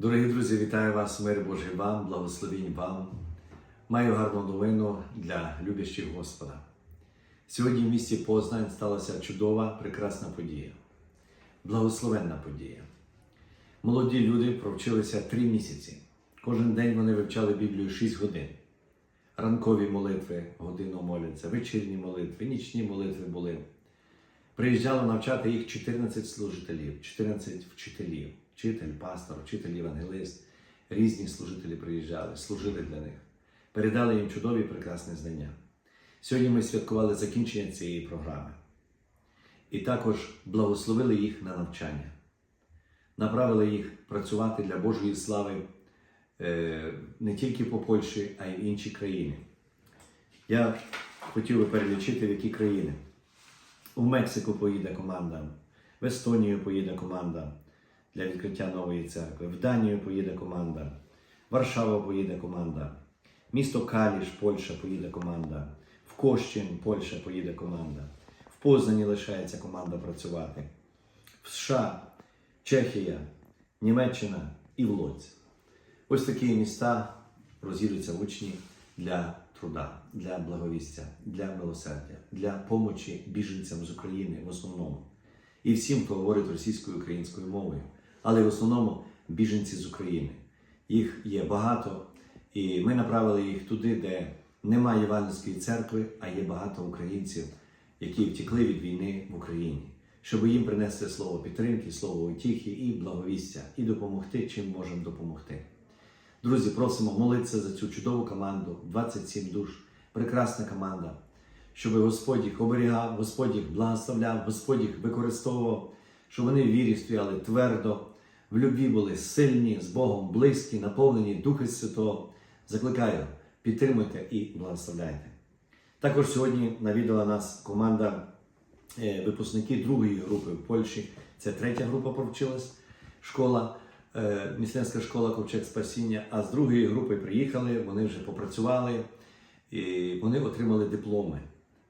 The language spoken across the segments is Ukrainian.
Дорогі друзі, вітаю вас, мир Божий вам, благословінь вам. Маю гарну новину для любящих Господа. Сьогодні в місті Познань сталася чудова, прекрасна подія, благословенна подія. Молоді люди провчилися три місяці. Кожен день вони вивчали Біблію 6 годин. Ранкові молитви годину моляться, вечірні молитви, нічні молитви були. Приїжджало навчати їх 14 служителів, 14 вчителів, вчитель, пастор, вчитель, євангелист, різні служителі приїжджали, служили для них, передали їм чудові прекрасні знання. Сьогодні ми святкували закінчення цієї програми і також благословили їх на навчання, направили їх працювати для Божої слави е, не тільки по Польщі, а й в інші країни. Я хотів би перелічити, в які країни. У Мексику поїде команда, в Естонію поїде команда для відкриття нової церкви, в Данію поїде команда, Варшава поїде команда, місто Каліш, Польща поїде команда, в Кощин, Польща поїде команда, в Познані лишається команда працювати, в США, Чехія, Німеччина і в Лодзі. Ось такі міста роз'їдуться учні для труда, для благовістя, для милосердя, для помочі біженцям з України в основному. І всім, хто говорить російською українською мовою, але в основному біженці з України. Їх є багато, і ми направили їх туди, де немає Іванівської церкви, а є багато українців, які втекли від війни в Україні, щоб їм принести слово підтримки, слово утіхи і благовістя, і допомогти, чим можемо допомогти. Друзі, просимо молитися за цю чудову команду, 27 душ, прекрасна команда, щоб Господь їх оберігав, Господь їх благословляв, Господь їх використовував, щоб вони в вірі стояли твердо, в любві були сильні, з Богом близькі, наповнені Духа Святого. Закликаю, підтримуйте і благословляйте. Також сьогодні навідала нас команда е, випускників другої групи в Польщі. Це третя група провчилась школа, е, місленська школа Ковчег Спасіння. А з другої групи приїхали, вони вже попрацювали, і вони отримали дипломи.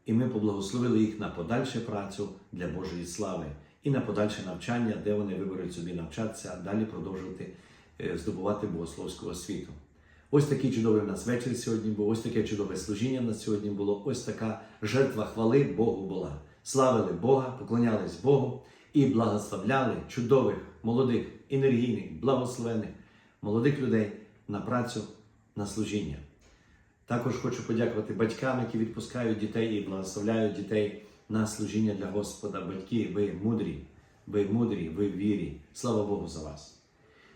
І ми поблагословили їх на подальшу працю для Божої слави і на подальше навчання, де вони виберуть собі навчатися, а далі продовжувати е, здобувати богословську освіту. Ось такий чудовий в нас вечір сьогодні був, ось таке чудове служіння в нас сьогодні було, ось така жертва хвали Богу була. Славили Бога, поклонялись Богу і благословляли чудових, молодих, енергійних, благословених, молодих людей на працю, на служіння. Також хочу подякувати батькам, які відпускають дітей і благословляють дітей на служіння для Господа. Батьки, ви мудрі, ви мудрі, ви в вірі. Слава Богу за вас.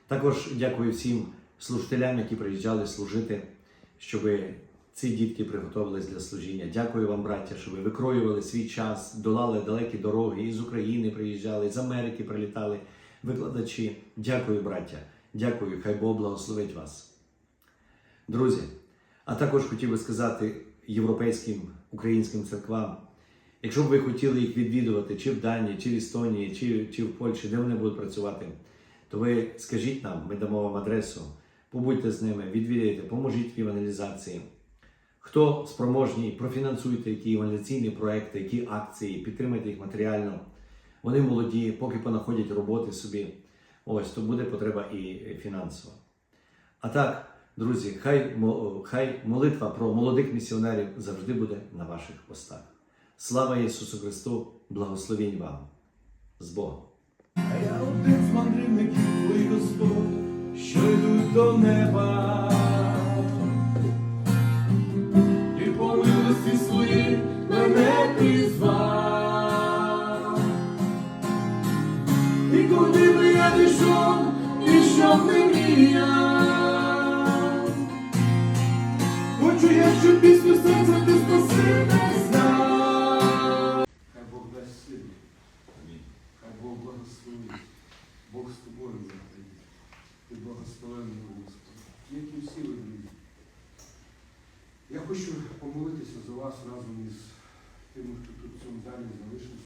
Також дякую всім служителям, які приїжджали служити, щоб ці дітки приготувалися для служіння. Дякую вам, браття, що ви викроювали свій час, долали далекі дороги, і з України приїжджали, з Америки прилітали викладачі. Дякую, браття. Дякую, хай Бог благословить вас. Друзі, а також хотів би сказати європейським українським церквам, якщо б ви хотіли їх відвідувати чи в Данії, чи в Естонії, чи, чи в Польщі, де вони будуть працювати, то ви скажіть нам, ми дамо вам адресу, побудьте з ними, відвідайте, поможіть в евангелізації. Хто спроможні, профінансуйте які евангелізаційні проекти, які акції, підтримайте їх матеріально. Вони молоді, поки понаходять роботи собі. Ось то буде потреба і фінансова. А так, друзі, хай, хай молитва про молодих місіонерів завжди буде на ваших постах. Слава Ісусу Христу! Благословінь вам! З Богом! А я один з мандрівників, твій Господь, що йдуть до неба. І по милості своїй мене призвав. І куди би я не йшов, і що б не мріяв. Хочу я, щоб пісню Бог. Бог з тобою завжди. Ти благословенний Господи. Як і всі ви друзі. Я хочу помолитися за вас разом із тими, хто тут в цьому залі залишився.